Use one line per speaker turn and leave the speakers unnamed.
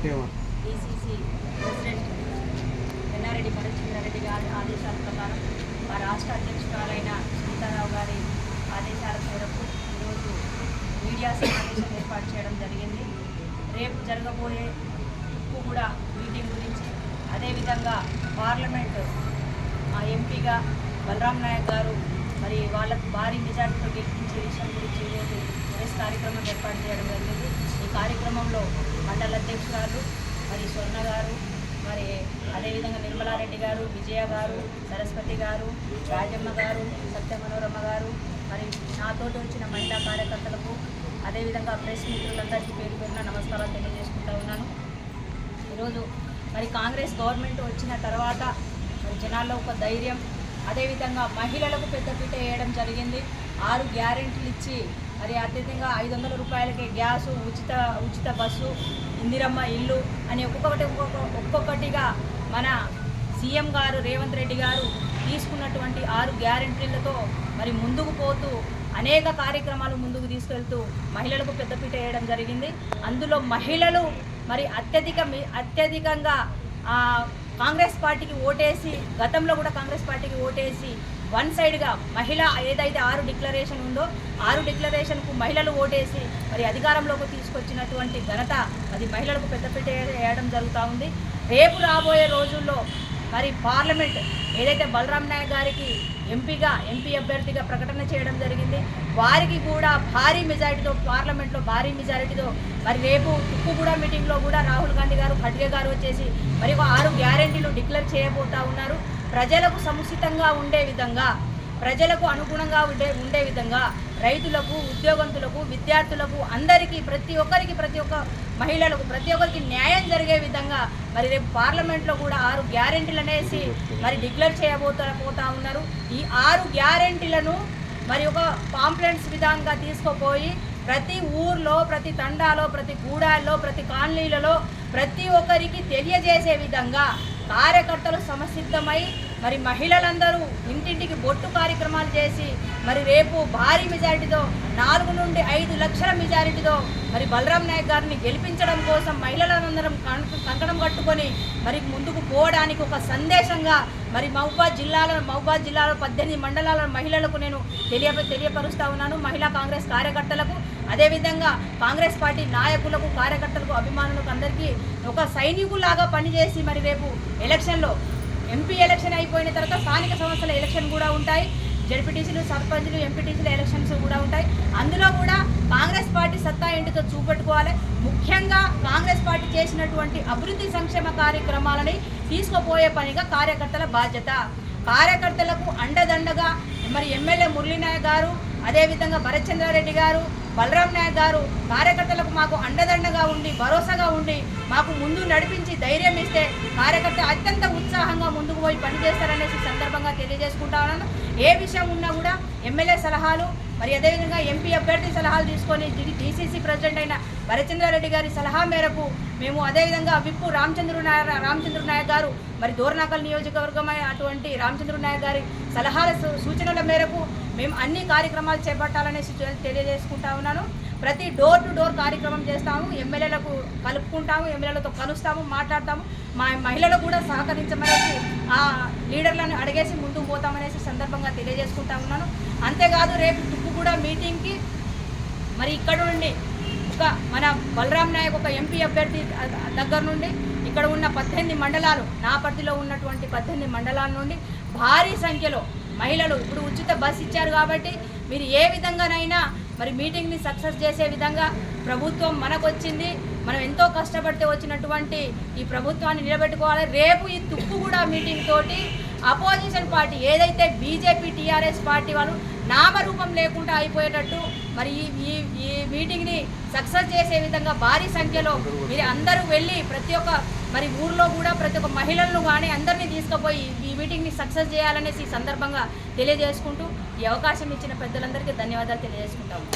ECC
president Ennareddy మధుచంద్రారెడ్డి గారి ఆదేశాల ప్రకారం మా రాష్ట్ర సీతారావు గారి ఆదేశాల మేరకు ఈరోజు మీడియా సమావేశం ఏర్పాటు చేయడం జరిగింది. రేపు జరగబోయే టిప్పు కూడా మీటింగ్ గురించి అదేవిధంగా పార్లమెంట్ మా ఎంపీగా బలరాం నాయక్ గారు మరి వాళ్ళకు భారీ మెజార్టీతో గెలిపించే విషయం గురించి ఈరోజు ప్రెస్ కార్యక్రమం ఏర్పాటు చేయడం జరిగింది. ఈ కార్యక్రమంలో మండల అధ్యక్షురాలు మరి స్వర్ణ గారు మరి అదేవిధంగా నిర్మలారెడ్డి గారు విజయ గారు సరస్వతి గారు రాజమ్మ గారు సత్యమనోరమ్మ గారు మరి నాతోటి వచ్చిన మహిళా కార్యకర్తలకు అదేవిధంగా ప్రెస్ మిత్రులందరికీ పేరు పేరున నమస్కారాలు తెలియజేసుకుంటా ఉన్నాను. ఈరోజు మరి కాంగ్రెస్ గవర్నమెంట్ వచ్చిన తర్వాత మరి జనాల్లో ఒక ధైర్యం అదేవిధంగా మహిళలకు పెద్దపీట వేయడం జరిగింది. ఆరు గ్యారెంటీలు ఇచ్చి మరి అత్యధికంగా ఐదు వందల రూపాయలకి గ్యాసు ఉచిత ఉచిత బస్సు ఇందిరమ్మ ఇల్లు అని ఒక్కొక్కటి ఒక్కొక్క ఒక్కొక్కటిగా మన సీఎం గారు రేవంత్ రెడ్డి గారు తీసుకున్నటువంటి ఆరు గ్యారెంటీలతో మరి ముందుకు పోతూ అనేక కార్యక్రమాలు ముందుకు తీసుకెళ్తూ మహిళలకు పెద్దపీట వేయడం జరిగింది. అందులో మహిళలు మరి అత్యధిక అత్యధికంగా కాంగ్రెస్ పార్టీకి ఓటేసి గతంలో కూడా కాంగ్రెస్ పార్టీకి ఓటేసి వన్ సైడ్గా మహిళ ఏదైతే ఆరు డిక్లరేషన్ ఉందో ఆరు డిక్లరేషన్కు మహిళలు ఓటేసి మరి అధికారంలోకి తీసుకొచ్చినటువంటి ఘనత అది మహిళలకు పెద్దపీట వేయడం జరుగుతూ ఉంది. రేపు రాబోయే రోజుల్లో మరి పార్లమెంట్ ఏదైతే బలరాం నాయక్ గారికి ఎంపీగా ఎంపీ అభ్యర్థిగా ప్రకటన చేయడం జరిగింది వారికి కూడా భారీ మెజారిటీతో పార్లమెంట్లో భారీ మెజారిటీతో మరి రేపు తుక్కుగూడ మీటింగ్లో కూడా రాహుల్ గాంధీ గారు ఖడ్గే గారు వచ్చేసి మరి ఆరు గ్యారెంటీలు డిక్లేర్ చేయబోతా ఉన్నారు. ప్రజలకు సముచితంగా ఉండే విధంగా ప్రజలకు అనుగుణంగా ఉండే ఉండే విధంగా రైతులకు ఉద్యోగంతులకు విద్యార్థులకు అందరికీ ప్రతి ఒక్కరికి ప్రతి ఒక్క మహిళలకు ప్రతి ఒక్కరికి న్యాయం జరిగే విధంగా మరి రేపు పార్లమెంట్లో కూడా ఆరు గ్యారెంటీలు అనేసి మరి డిక్లేర్ చేయబోతా పోతా ఉన్నారు. ఈ ఆరు గ్యారెంటీలను మరి ఒక పాంప్లెంట్స్ విధానంగా తీసుకుపోయి ప్రతి ఊర్లో ప్రతి తండాలో ప్రతి గూడాల్లో ప్రతి కాలనీలలో ప్రతి ఒక్కరికి తెలియజేసే విధంగా కార్యకర్తలు సమసిద్ధమై మరి మహిళలందరూ ఇంటింటికి బొట్టు కార్యక్రమాలు చేసి మరి రేపు భారీ మెజారిటీతో నాలుగు నుండి ఐదు లక్షల మెజారిటీతో మరి బలరాం నాయక్ గారిని గెలిపించడం కోసం మహిళలందరం కం- కంకణం కట్టుకొని మరి ముందుకు పోవడానికి ఒక సందేశంగా మరి మహబాద్ జిల్లాలో మహబాద్ జిల్లాలో పద్దెనిమిది మండలాల మహిళలకు నేను తెలియ తెలియపరుస్తా ఉన్నాను. మహిళా కాంగ్రెస్ కార్యకర్తలకు అదేవిధంగా కాంగ్రెస్ పార్టీ నాయకులకు కార్యకర్తలకు అభిమానులకు అందరికీ ఒక సైనికులాగా పనిచేసి మరి రేపు ఎలక్షన్లో ఎంపీ ఎలక్షన్ అయిపోయిన తర్వాత స్థానిక సంస్థల ఎలక్షన్ కూడా ఉంటాయి. జడ్పీటీసీలు సర్పంచ్లు ఎంపీటీసీల ఎలక్షన్స్ కూడా ఉంటాయి. అందులో కూడా కాంగ్రెస్ పార్టీ సత్తా ఏంటితో చూపెట్టుకోవాలి. ముఖ్యంగా కాంగ్రెస్ పార్టీ చేసినటువంటి అభివృద్ధి సంక్షేమ కార్యక్రమాలని తీసుకుపోయే పనిగా కార్యకర్తల బాధ్యత. కార్యకర్తలకు అండదండగా మరి ఎమ్మెల్యే మురళీనాయ్ గారు అదేవిధంగా భరత్చంద్రారెడ్డి గారు బలరాం నాయక్ గారు కార్యకర్తలకు మాకు అండదండగా ఉండి భరోసాగా ఉండి మాకు ముందు నడిపించి ధైర్యం ఇస్తే కార్యకర్త అత్యంత ఉత్సాహంగా ముందుకు పోయి పనిచేస్తారనేసి సందర్భంగా తెలియజేసుకుంటా ఉన్నాను ఏ విషయం ఉన్నా కూడా ఎమ్మెల్యే సలహాలు మరి అదేవిధంగా ఎంపీ అభ్యర్థి సలహాలు తీసుకొని డీసీసీ ప్రెసిడెంట్ అయిన భరచంద్రారెడ్డి గారి సలహా మేరకు మేము అదేవిధంగా విప్పు రామచంద్రు నాయ రామచంద్ర నాయక్ గారు మరి దోర్నాకల్ నియోజకవర్గమైన అటువంటి రామచంద్ర నాయక్ గారి సలహాల సూ- సూచనల మేరకు మేము అన్ని కార్యక్రమాలు చేపట్టాలనేసి తెలియజేసుకుంటా ఉన్నాను. ప్రతి డోర్ టు డోర్ కార్యక్రమం చేస్తాము. ఎమ్మెల్యేలకు కలుపుకుంటాము ఎమ్మెల్యేలతో కలుస్తాము మాట్లాడతాము. మా మహిళలు కూడా సహకరించమనేసి ఆ లీడర్లను అడిగేసి ముందుకు పోతామనేసి సందర్భంగా తెలియజేసుకుంటా ఉన్నాను. అంతేకాదు రేపు తుక్కుగూడ మీటింగ్కి మరి ఇక్కడ నుండి ఒక మన బలరాం నాయక్ ఒక ఎంపీ అభ్యర్థి దగ్గర నుండి ఇక్కడ ఉన్న పద్దెనిమిది మండలాలు నా పరిధిలో ఉన్నటువంటి పద్దెనిమిది మండలాల నుండి భారీ సంఖ్యలో మహిళలు ఇప్పుడు ఉచిత బస్ ఇచ్చారు కాబట్టి మీరు ఏ విధంగానైనా మరి మీటింగ్ని సక్సెస్ చేసే విధంగా ప్రభుత్వం మనకు వచ్చింది మనం ఎంతో కష్టపడితే వచ్చినటువంటి ఈ ప్రభుత్వాన్ని నిలబెట్టుకోవాలి. రేపు ఈ తుక్కుగూడ మీటింగ్ తోటి అపోజిషన్ పార్టీ ఏదైతే బీజేపీ టీఆర్ఎస్ పార్టీ వాళ్ళు నామరూపం లేకుండా అయిపోయేటట్టు మరి ఈ ఈ ఈ మీటింగ్ని సక్సెస్ చేసే విధంగా భారీ సంఖ్యలో మీరు అందరూ వెళ్ళి ప్రతి ఒక్క మరి ఊర్లో కూడా ప్రతి ఒక్క మహిళలను కానీ అందరినీ తీసుకుపోయి ఈ మీటింగ్ని సక్సెస్ చేయాలనేసి ఈ సందర్భంగా తెలియజేసుకుంటూ ఈ అవకాశం ఇచ్చిన పెద్దలందరికీ ధన్యవాదాలు తెలియజేసుకుంటాము.